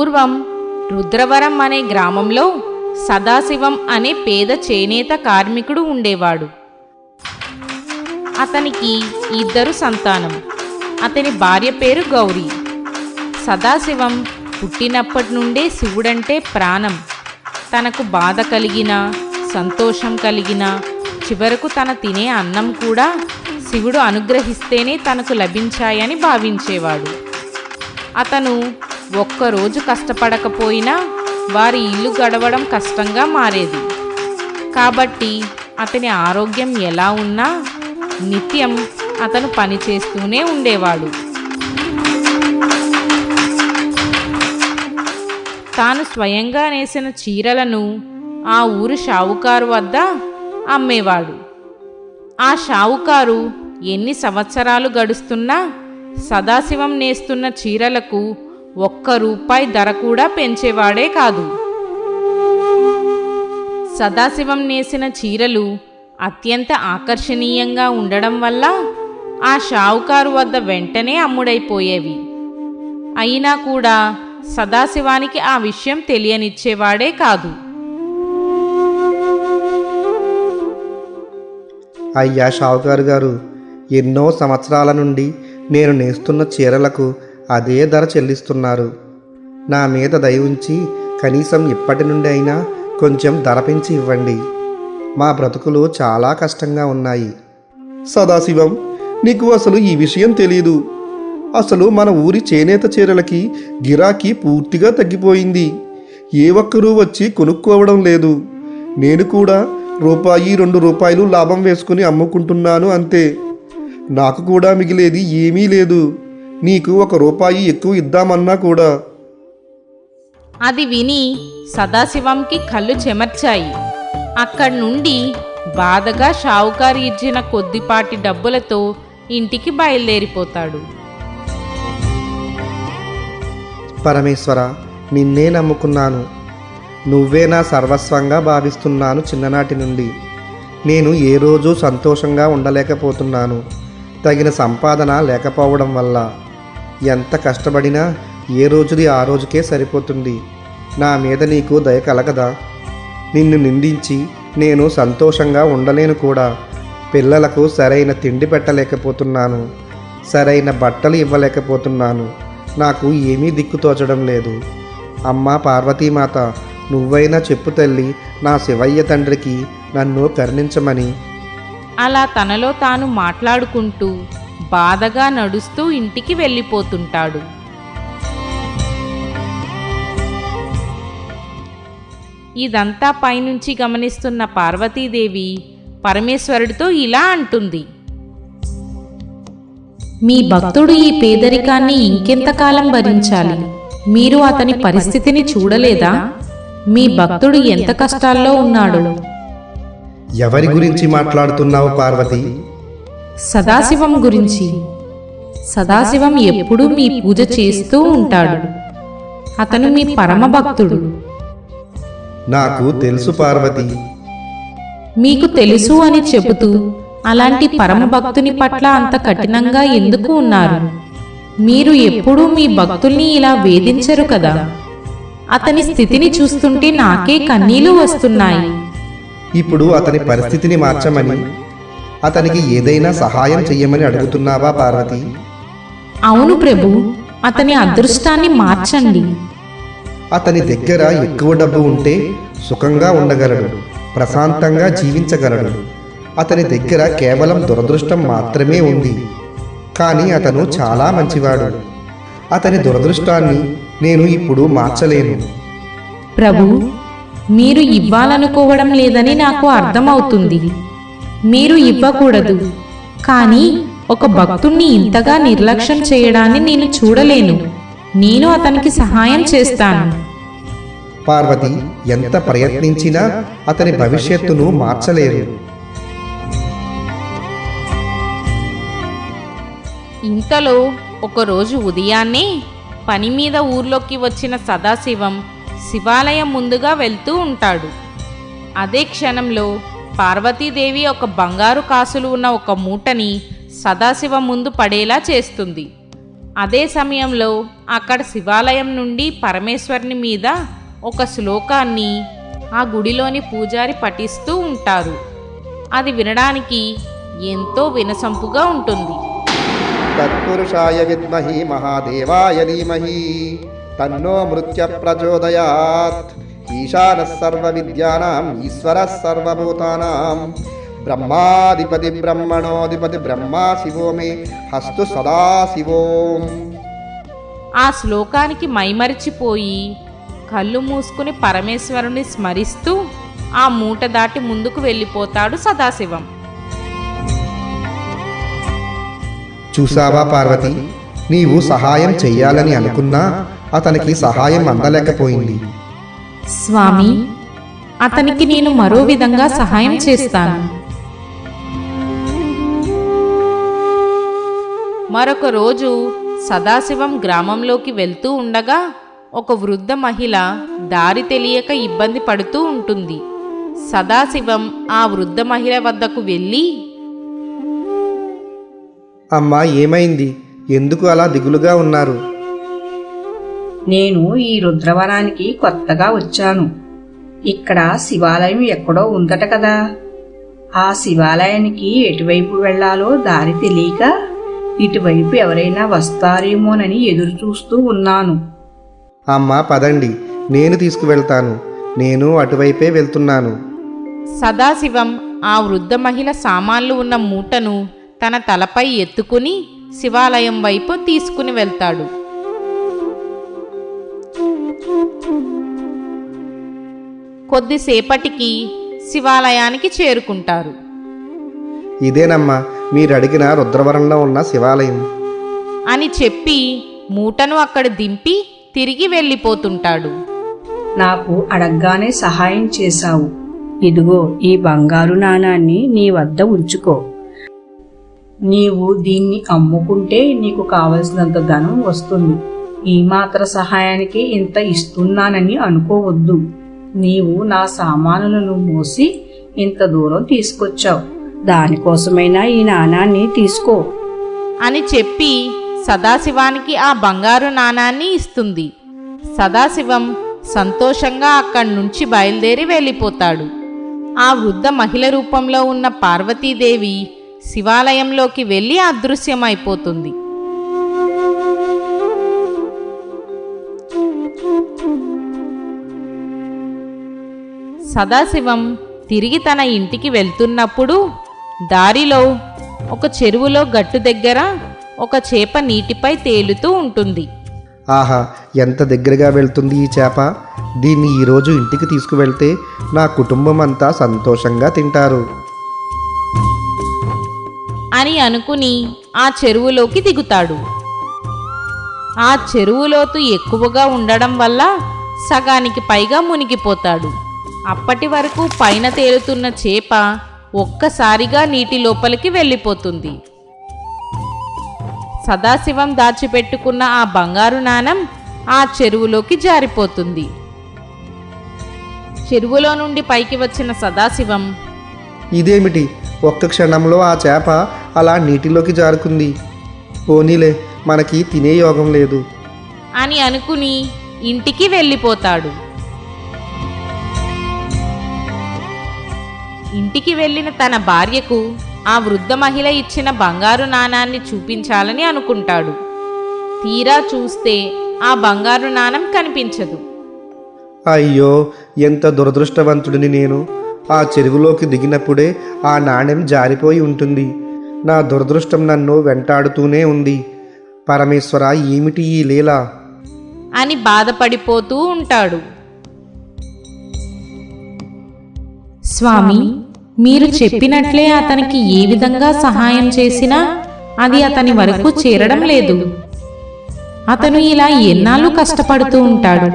పూర్వం రుద్రవరం అనే గ్రామంలో సదాశివం అనే పేద చేనేత కార్మికుడు ఉండేవాడు. అతనికి ఇద్దరు సంతానం. అతని భార్య పేరు గౌరీ. సదాశివం పుట్టినప్పటి నుండే శివుడంటే ప్రాణం. తనకు బాధ కలిగిన సంతోషం కలిగిన చివరకు తన తినే అన్నం కూడా శివుడు అనుగ్రహిస్తేనే తనకు లభించాయని భావించేవాడు. అతను ఒక్కరోజు కష్టపడకపోయినా వారి ఇల్లు గడవడం కష్టంగా మారేది. కాబట్టి అతని ఆరోగ్యం ఎలా ఉన్నా నిత్యం అతను పనిచేస్తూనే ఉండేవాడు. తాను స్వయంగా నేసిన చీరలను ఆ ఊరు షావుకారు వద్ద అమ్మేవాడు. ఆ షావుకారు ఎన్ని సంవత్సరాలు గడుస్తున్నా సదాశివం నేస్తున్న చీరలకు ఒక్క రూపాయి ధర కూడా పెంచేవాడే కాదు. సదాశివం నేసిన చీరలు అత్యంత ఆకర్షణీయంగా ఉండడం వల్ల ఆ షావుకారు వద్ద వెంటనే అమ్ముడైపోయేవి. అయినా కూడా సదాశివానికి ఆ విషయం తెలియనిచ్చేవాడే కాదు. అయ్యా షావుకారు గారు ఎన్నో సంవత్సరాల నుండి నేను నేస్తున్న చీరలకు అదే ధర చెల్లిస్తున్నారు. నా మీద దయ ఉంచి కనీసం ఇప్పటి నుండి అయినా కొంచెం ధర పెంచి ఇవ్వండి. మా బ్రతుకులు చాలా కష్టంగా ఉన్నాయి. సదాశివం నీకు అసలు ఈ విషయం తెలియదు అసలు మన ఊరి చేనేత చీరలకి గిరాకీ పూర్తిగా తగ్గిపోయింది. ఏ ఒక్కరూ వచ్చి కొనుక్కోవడం లేదు. నేను కూడా రూపాయి రెండు రూపాయలు లాభం వేసుకుని అమ్ముకుంటున్నాను అంతే. నాకు కూడా మిగిలేది ఏమీ లేదు. నీకు ఒక రూపాయి ఎక్కువ ఇద్దామన్నా కూడా. అది విని సదాశివంకి కళ్ళు చెమర్చాయి. అక్కడి నుండి బాధగా షావుకారు ఇచ్చిన కొద్దిపాటి డబ్బులతో ఇంటికి బయలుదేరిపోతాడు. పరమేశ్వర నిన్నే నమ్ముకున్నాను. నువ్వే నా సర్వస్వంగా భావిస్తున్నాను చిన్ననాటి నుండి. నేను ఏ రోజు సంతోషంగా ఉండలేకపోతున్నాను. తగిన సంపాదన లేకపోవడం వల్ల. ఎంత కష్టపడినా ఏ రోజుది ఆ రోజుకే సరిపోతుంది. నా మీద నీకు దయ కలగదా? నిన్ను నిందించి నేను సంతోషంగా ఉండలేను కూడా. పిల్లలకు సరైన తిండి పెట్టలేకపోతున్నాను. సరైన బట్టలు ఇవ్వలేకపోతున్నాను. నాకు ఏమీ దిక్కు తోచడం లేదు. అమ్మ పార్వతీమాత నువ్వైనా చెప్పు తల్లి నా శివయ్య తండ్రికి నన్ను కరుణించమని. అలా తనలో తాను మాట్లాడుకుంటూ బాధగా నడుస్తూ ఇంటికి వెళ్ళిపోతుంటాడు. ఇదంతా పైనుంచి గమనిస్తున్న పార్వతీదేవి పరమేశ్వరుడితో ఇలా అంటుంది. మీ భక్తుడు ఈ పేదరికాన్ని ఇంకెంతకాలం భరించాలి? మీరు అతని పరిస్థితిని చూడలేదా? మీ భక్తుడు ఎంత కష్టాల్లో ఉన్నాడు? ఎవరి గురించి మాట్లాడుతున్నావు పార్వతి? సదాశివం గురించి. సదాశివం ఎప్పుడూ మీ పూజ చేస్తూ ఉంటాడు. అతను మీ పరమ భక్తుడు నాకు తెలుసు పార్వతి. మీకు తెలుసు అని చెబుతూ అలాంటి పరమ భక్తుని పట్ల అంత కఠినంగా ఎందుకు ఉన్నారు? మీరు ఎప్పుడూ మీ భక్తుల్ని ఇలా వేధించరు కదా? అతని స్థితిని చూస్తుంటే నాకే కన్నీళ్ళు వస్తున్నాయి. ఇప్పుడు అతని పరిస్థితిని మార్చమని అతనికి ఏదైనా సహాయం చెయ్యమని అడుగుతున్నావా పార్వతి? అవును ప్రభు. అతని అదృష్టాన్ని మార్చండి. అతని దగ్గర ఎక్కువ డబ్బు ఉంటే సుఖంగా ఉండగలడు ప్రశాంతంగా జీవించగలడు. అతని దగ్గర కేవలం దురదృష్టం మాత్రమే ఉంది. కానీ అతను చాలా మంచివాడు. అతని దురదృష్టాన్ని నేను ఇప్పుడు మార్చలేను. ప్రభు మీరు ఇవ్వాలనుకోవడం లేదని నాకు అర్థమవుతుంది. మీరు ఇవ్వకూడదు. కానీ ఒక భక్తుణ్ణి ఇంతగా నిర్లక్ష్యం చేయడాన్ని నేను చూడలేను. నేను అతనికి సహాయం చేస్తాను. పార్వతి ఎంత ప్రయత్నించినా అతని భవిష్యత్తును మార్చలేరు. ఇంతలో ఒకరోజు ఉదయాన్నే పని మీద ఊర్లోకి వచ్చిన సదాశివం శివాలయం ముందుగా వెళ్తూ ఉంటాడు. అదే క్షణంలో పార్వతీదేవి ఒక బంగారు కాసులు ఉన్న ఒక మూటని సదాశివ ముందు పడేలా చేస్తుంది. అదే సమయంలో అక్కడ శివాలయం నుండి పరమేశ్వరుని మీద ఒక శ్లోకాన్ని ఆ గుడిలోని పూజారి పఠిస్తూ ఉంటారు. అది వినడానికి ఎంతో వినసంపుగా ఉంటుంది. తత్పురుషాయ విద్మహి మహాదేవాయ ధీమహి తన్నో మృత్య ప్రచోదయాత్. ఈశాన సర్వ విద్యానాం ఈశ్వర సర్వభూతానాం బ్రహ్మాధిపతి బ్రహ్మణోధిపతి బ్రహ్మా శివో మే హస్తు సదా శివోం ఆ శ్లోకానికి మైమరిచిపోయి కళ్ళు మూసుకుని పరమేశ్వరుని స్మరిస్తూ ఆ మూట దాటి ముందుకు వెళ్ళిపోతాడు సదాశివం. చూసావా పార్వతి? నీవు సహాయం చెయ్యాలని అనుకున్నా అతనికి సహాయం అందలేకపోయింది. స్వామి అతనికి నేను మరో విధంగా సహాయం చేస్తాను. మరొక రోజు సదాశివం గ్రామంలోకి వెళ్తూ ఉండగా ఒక వృద్ధ మహిళ దారి తెలియక ఇబ్బంది పడుతూ ఉంటుంది. సదాశివం ఆ వృద్ధ మహిళ వద్దకు వెళ్ళి అమ్మా ఏమైంది? ఎందుకు అలా దిగులుగా ఉన్నారు? నేను ఈ రుద్రవనానికి కొత్తగా వచ్చాను. ఇక్కడ శివాలయం ఎక్కడో ఉందట కదా. ఆ శివాలయానికి ఎటువైపు వెళ్ళాలో దారి తెలియక ఇటువైపు ఎవరైనా వస్తారేమోనని ఎదురు చూస్తూ ఉన్నాను. అమ్మా పదండి. నేను తీసుకువెళ్తాను. నేను అటువైపే వెళ్తున్నాను. సదాశివం ఆ వృద్ధ మహిళ సామాన్లు ఉన్న మూటను తన తలపై ఎత్తుకుని శివాలయం వైపు తీసుకుని వెళ్తాడు. కొద్దిసేపటికి శివాలయానికి చేరుకుంటారు. ఇదేనమ్మా మీరు అడిగిన రుద్రవరంలో ఉన్న శివాలయం. అని చెప్పి మూటను అక్కడ దింపి తిరిగి వెళ్ళిపోతుంటాడు. నాకు అడగ్గానే సహాయం చేశావు. ఇదిగో ఈ బంగారు నాణాన్ని నీ వద్ద ఉంచుకో. నీవు దీన్ని అమ్ముకుంటే నీకు కావలసినంత ధనం వస్తుంది. ఈ మాత్ర సహాయానికి ఇంత ఇస్తున్నానని అనుకోవద్దు. నీవు నా సామానులను మోసి ఇంత దూరం తీసుకొచ్చావు. దానికోసమైనా ఈ నాణాన్ని తీసుకో. అని చెప్పి సదాశివానికి ఆ బంగారు నాణాన్ని ఇస్తుంది. సదాశివం సంతోషంగా అక్కడి నుంచి బయలుదేరి వెళ్ళిపోతాడు. ఆ వృద్ధ మహిళ రూపంలో ఉన్న పార్వతీదేవి శివాలయంలోకి వెళ్ళి అదృశ్యమైపోతుంది. సదాశివం తిరిగి తన ఇంటికి వెళ్తున్నప్పుడు దారిలో ఒక చెరువులో గట్టు దగ్గర ఒక చేప నీటిపై తేలుతూ ఉంటుంది. ఆహా ఎంత దగ్గరగా వెళ్తుంది ఈ చేప? దీన్ని ఈరోజు ఇంటికి తీసుకువెళ్తే నా కుటుంబం అంతా సంతోషంగా తింటారు. అని అనుకుని ఆ చెరువులోకి దిగుతాడు. ఆ చెరువులోతు ఎక్కువగా ఉండడం వల్ల సగానికి పైగా మునిగిపోతాడు. అప్పటి వరకు పైన తేలుతున్న చేప ఒక్కసారిగా నీటి లోపలికి వెళ్ళిపోతుంది. సదాశివం దాచిపెట్టుకున్న ఆ బంగారు నాణం ఆ చెరువులోకి జారిపోతుంది. చెరువులో నుండి పైకి వచ్చిన సదాశివం ఇదేమిటి? ఒక్క క్షణంలో ఆ చేప అలా నీటిలోకి జారుకుంది. పోనీలే మనకి తినే యోగం లేదు. అని అనుకుని ఇంటికి వెళ్ళిపోతాడు. ఇంటికి వెళ్ళిన తన భార్యకు ఆ వృద్ధ మహిళ ఇచ్చిన బంగారు నాణాన్ని చూపించాలని అనుకుంటాడు. తీరా చూస్తే ఆ బంగారు నాణం కనిపించదు. అయ్యో ఎంత దురదృష్టవంతుడిని నేను. ఆ చెరువులోకి దిగినప్పుడే ఆ నాణెం జారిపోయి ఉంటుంది. నా దురదృష్టం నన్ను వెంటాడుతూనే ఉంది. పరమేశ్వర ఏమిటి ఈ లీల? అని బాధపడిపోతూ ఉంటాడు. స్వామి మీరు చెప్పినట్లే అతనికి ఏ విధంగా సహాయం చేసినా అది అతని వరకు చేరడం లేదు. అతను ఇలా ఎన్నాళ్ళు కష్టపడుతూ ఉంటాడు.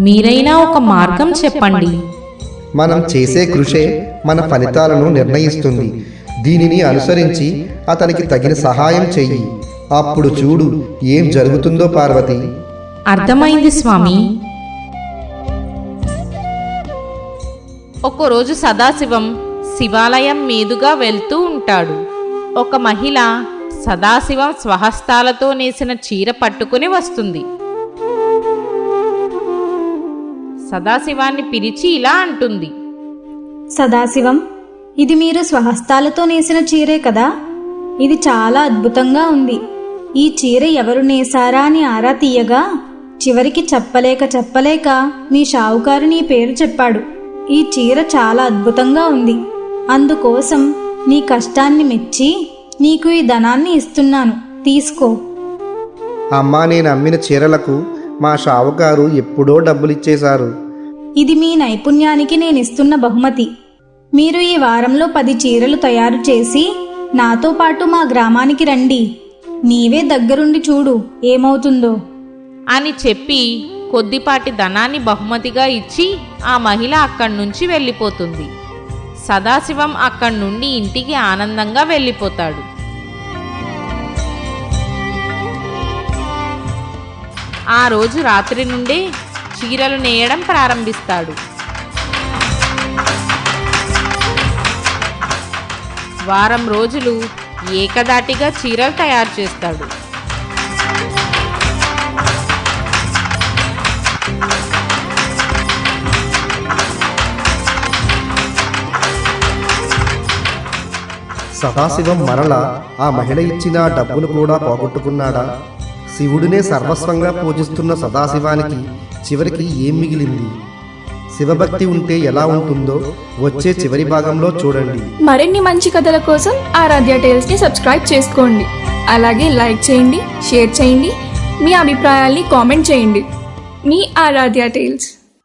మీరైనా ఒక మార్గం చెప్పండి. మనం చేసే కృషే మన ఫలితాలను నిర్ణయిస్తుంది. దీనిని అనుసరించి అతనికి తగిన సహాయం చెయ్యి. అప్పుడు చూడు ఏం జరుగుతుందో పార్వతి. అర్థమైంది స్వామి. ఒకరోజు సదాశివం శివాలయం మీదుగా వెళ్తూ ఉంటాడు. ఒక మహిళ సదాశివం స్వహస్తాలతో నేసిన చీర పట్టుకుని వస్తుంది. సదాశివాన్ని పిలిచి ఇలా అంటుంది. సదాశివం ఇది మీరు స్వహస్తాలతో నేసిన చీరే కదా? ఇది చాలా అద్భుతంగా ఉంది. ఈ చీర ఎవరు నేసారా అని ఆరా తీయగా చివరికి చెప్పలేక చెప్పలేక మీ షావుకారు నీ పేరు చెప్పాడు. ఈ చీర చాలా అద్భుతంగా ఉంది. అందుకోసం నీ కష్టాన్ని మెచ్చి నీకు ఈ ధనాన్ని ఇస్తున్నాను. తీసుకో. అమ్మా నేను అమ్మిన చీరలకు మా షావుకారు ఎప్పుడో డబ్బులిచ్చేశారు. ఇది మీ నైపుణ్యానికి నేను ఇస్తున్న బహుమతి. మీరు ఈ వారంలో పది చీరలు తయారు చేసి నాతో పాటు మా గ్రామానికి రండి. నీవే దగ్గరుండి చూడు ఏమవుతుందో. అని చెప్పి కొద్దిపాటి ధనాన్ని బహుమతిగా ఇచ్చి ఆ మహిళ అక్కడి నుంచి వెళ్ళిపోతుంది. సదాశివం అక్కడి నుండి ఇంటికి ఆనందంగా వెళ్ళిపోతాడు. ఆ రోజు రాత్రి నుండే చీరలు నేయడం ప్రారంభిస్తాడు. వారం రోజులు ఏకదాటిగా చీరలు తయారు చేస్తాడు. సదాశివం మరల ఆ మహిళ ఇచ్చిన డబ్బును కూడా పోగొట్టుకున్నాడా? శివుడినే సర్వస్వంగా పూజిస్తున్న సదాశివానికి చివరికి ఏం మిగిలింది? శివభక్తి ఉంటే ఎలా ఉంటుందో వచ్చే చివరి భాగంలో చూడండి. మరిన్ని మంచి కథల కోసం ఆరాధ్య టేల్స్ని సబ్స్క్రైబ్ చేసుకోండి. అలాగే లైక్ చేయండి షేర్ చేయండి మీ అభిప్రాయాల్ని కామెంట్ చేయండి. మీ ఆరాధ్య టేల్స్.